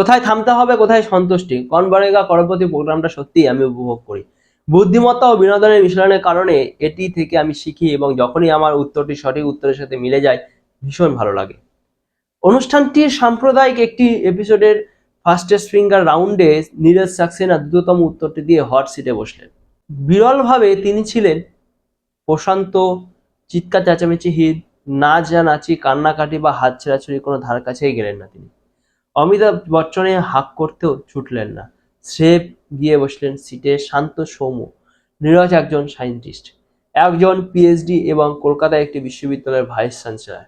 কোথায় থামতে হবে, কোথায় সন্তুষ্টি? কন বনেগা করপতি প্রোগ্রামটা সত্যিই আমি উপভোগ করি। বুদ্ধিমত্তা ও বিনোদনের মিশ্রণের কারণে এটি থেকে আমি শিখি এবং যখনই আমার উত্তরটি সঠিক উত্তরের সাথে মিলে যায়, ভীষণ ভালো লাগে। অনুষ্ঠানটি সাম্প্রদায়িক একটি এপিসোডের ফার্স্টেস্ট ফিঙ্গার রাউন্ডে নীরজ সাক্সেনা দ্রুততম উত্তরটি দিয়ে হট সিটে বসলেন। বিরলভাবে তিনি ছিলেন প্রশান্ত, চিৎকার, চেঁচামেচি হিট নাচ নাচি কান্নাকাটি বা হাত ছেঁড়াছুড়ি কোনো ধার কাছেই গেলেন না তিনি। অমিতাভ বচ্চনে হাক করতেও ছুটলেন না। স্রেফ গিয়ে বসলেন সিটে শান্ত সৌম্য, নীরজ একজন সায়েন্টিস্ট, একজন পিএইচডি এবং কলকাতায় একটি বিশ্ববিদ্যালয়ের ভাইস চ্যান্সেলর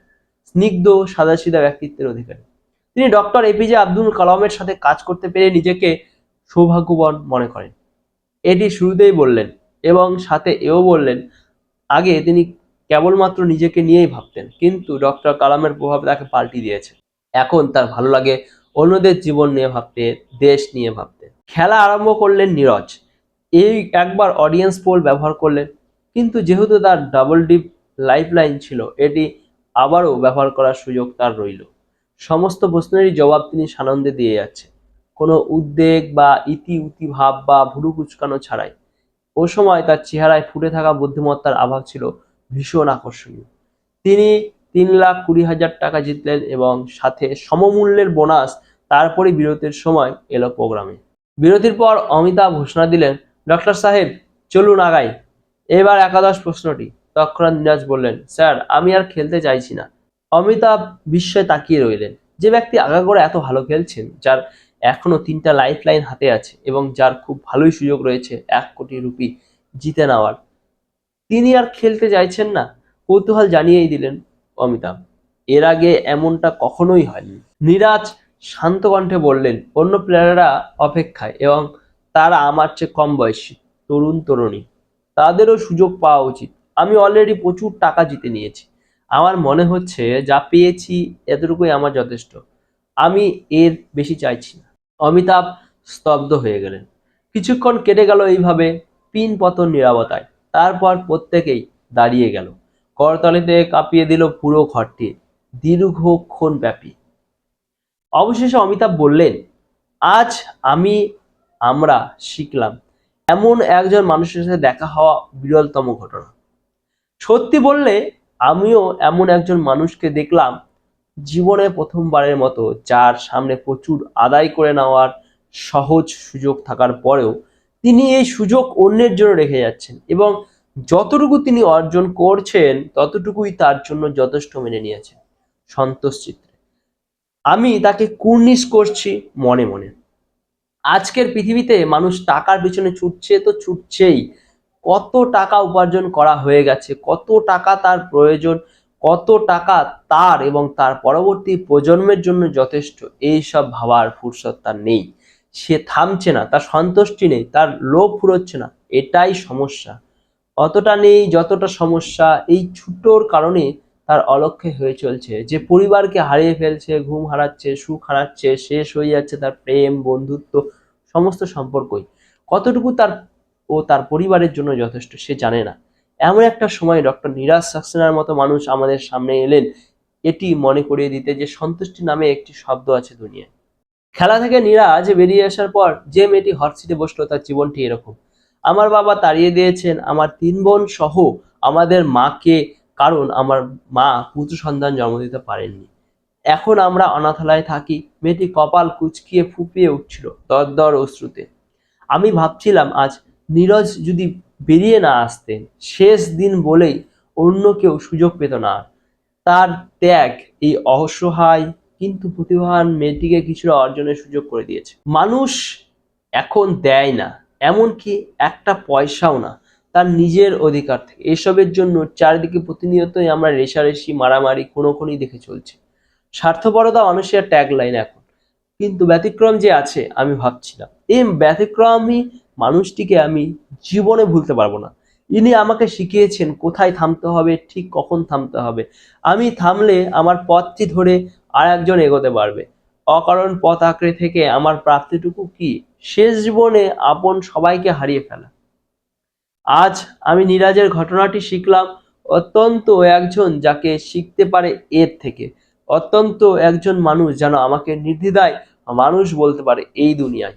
স্নিগ্ধ সাদাসিধা ব্যক্তিত্বের অধিকারী। তিনি ডক্টর এপিজে আব্দুল কালামের সাথে কাজ করতে পেরে নিজেকে সৌভাগ্যবান মনে করেন। এটি শুরুতেই বললেন এবং সাথে এও বললেন, আগে তিনি কেবলমাত্র নিজেকে নিয়েই ভাবতেন, কিন্তু ডক্টর কালামের প্রভাব তাকে পাল্টি দিয়েছে। এখন তার ভালো লাগে অন্যদের জীবন নিয়ে ভাবতে, দেশ নিয়ে ভাবতে। খেলা আরম্ভ করলেন নীরজ। এই একবার অডিয়েন্স পোল ব্যবহার করলেন। কিন্তু যেহেতু তার ডাবল ডিপ লাইফ লাইন ছিল, এটি আবারও ব্যবহার করার সুযোগ তার রইল। সমস্ত প্রশ্নেরই জবাব তিনি সানন্দে দিয়ে যাচ্ছে কোনো উদ্বেগ বা ইতি উতি ভাব বা ভুরু কুচকানো ছাড়াই। ও সময় তার চেহারায় ফুটে থাকা বুদ্ধিমত্তার আভাব ছিল ভীষণ আকর্ষণীয়। তিনি তিন লাখ কুড়ি হাজার টাকা জিতলেন এবং সাথে সমমূল্যের বোনাস তারপরে বিরতির সময় এলো প্রোগ্রামে। বিরতির পর অমিতাভ ঘোষণা দিলেন ডক্টর সাহেব, চলুন আগাই। এবার একাদশ প্রশ্নটি তৎক্ষণাৎ নীরাজ বললেন, স্যার, আমি আর খেলতে চাইছি না। অমিতাভ বিস্ময়ে তাকিয়ে রইলেন, যে ব্যক্তি আগাগোড়া এত ভালো খেলছেন, যার এখনও তিনটা লাইফ লাইন হাতে আছে এবং যার খুব ভালোই সুযোগ রয়েছে এক কোটি রুপি জিতে নেওয়ার। তিনি আর খেলতে চাইছেন না। কৌতূহল জানিয়েই দিলেন অমিতাভ। এর আগে এমনটা কখনোই হয়নি। নিরাজ শান্ত কণ্ঠে বললেন, অন্য প্লেয়াররা অপেক্ষায় এবং তারা আমার চেয়ে কম বয়সী, তরুণ, তরুণী। তাদেরও সুযোগ পাওয়া উচিত। আমি অলরেডি প্রচুর টাকা জিতে নিয়েছি। আমার মনে হচ্ছে যা পেয়েছি এতটুকুই আমার যথেষ্ট। আমি এর বেশি চাইছি না। অমিতাভ স্তব্ধ হয়ে গেলেন। কিছুক্ষণ কেটে গেল এইভাবে পিন পতন নিরাপত্তায়। তারপর প্রত্যেকেই দাঁড়িয়ে গেল। করতলিতে কাঁপিয়ে দিল পুরো ঘরটি। দীর্ঘক্ষণ ব্যাপী অবশেষে অমিতাভ বললেন, আজ আমি, আমরা শিখলাম এমন একজন মানুষের সাথে দেখা হওয়া বিরলতম ঘটনা। সত্যি বললে, আমিও এমন একজন মানুষকে দেখলাম জীবনে প্রথমবারের মতো, যার সামনে প্রচুর আদায় করে নেওয়ার সহজ সুযোগ থাকার পরেও তিনি এই সুযোগ অন্যের জন্য রেখে যাচ্ছেন এবং যতটুকু তিনি অর্জন করছেন, ততটুকুই তার জন্য যথেষ্ট মেনে নিয়েছেন। সন্তোষ চিত্রে। আমি তাকে কুর্নিশ করছি মনে মনে। আজকের পৃথিবীতে মানুষ টাকার পিছনে ছুটছে তো ছুটছেই। কত টাকা উপার্জন করা হয়ে গেছে, কত টাকা তার প্রয়োজন, কত টাকা তার এবং তার পরবর্তী প্রজন্মের জন্য যথেষ্ট, এই সব ভাবার ফুরসত তার নেই। সে থামছে না, তার সন্তুষ্টি নেই, তার লোভ ফুরোচ্ছে না, এটাই সমস্যা। অতটা নেই, যতটা সমস্যা। এই ছুটোর কারণে তার অলক্ষ্যে হয়ে চলছে। যে পরিবারকে হারিয়ে ফেলছে, ঘুম হারাচ্ছে, সুখ হারাচ্ছে, শেষ হয়ে যাচ্ছে তার প্রেম, বন্ধুত্ব, সমস্ত সম্পর্কই। কতটুকু তার ও তার পরিবারের জন্য যথেষ্ট সে জানে না। এমন একটা সময় ডক্টর নিরাজ সাক্সেনার মতো মানুষ আমাদের সামনে এলেন। এটি মনে করিয়ে দিতে যে সন্তুষ্টি নামে একটি শব্দ আছে দুনিয়ায়। খেলা থেকে নিরাজ বেরিয়ে আসার পর যে মেয়েটি হট সিটে বসল তার জীবনটি এরকম। আমার বাবা তাড়িয়ে দিয়েছেন, আমার তিন বোন সহ আমাদের মাকে, কারণ আমার মা পুত্র সন্তান জন্ম দিতে পারেননি। এখন আমরা অনাথালয়ে থাকি, মেয়েটি কপাল কুচকিয়ে ফুপিয়ে উঠছিল দর দর অশ্রুতে। আমি ভাবছিলাম, আজ নীরজ যদি বেরিয়ে না আসতেন, শেষ দিন বলেই অন্য কেউ সুযোগ পেত না তার ত্যাগ, এই অসহায় কিন্তু প্রতিভান মেয়েটিকে কিছুটা অর্জনের সুযোগ করে দিয়েছে। মানুষ এখন দেয় না। এমনকি একটা পয়সাও না, তার নিজের অধিকার থেকে। এসবের জন্য চারিদিকে প্রতিনিয়তই আমরা রেশারেশি, মারামারি, খুনোখুনি দেখে চলছি। স্বার্থপরতা মানুষের ট্যাগ লাইন এখন। কিন্তু ব্যতিক্রম যে আছে, আমি ভাবছিলাম। এই ব্যতিক্রমী মানুষটিকে আমি জীবনে ভুলতে পারব না। ইনি আমাকে শিখিয়েছেন কোথায় থামতে হবে, ঠিক কখন থামতে হবে। আমি থামলে আমার পথটি ধরে আর একজন এগোতে পারবে। অকারণ পথ আঁকড়ে থেকে আমার প্রাপ্তিটুকু কি? শেষ জীবনে আপন সবাইকে হারিয়ে ফেলা। আজ আমি নিরাজের ঘটনাটি শিখলাম। অত্যন্ত একজন যাকে শিখতে পারে এর থেকে। অত্যন্ত একজন মানুষ যেন আমাকে নির্দ্বিধায় মানুষ বলতে পারে এই দুনিয়ায়।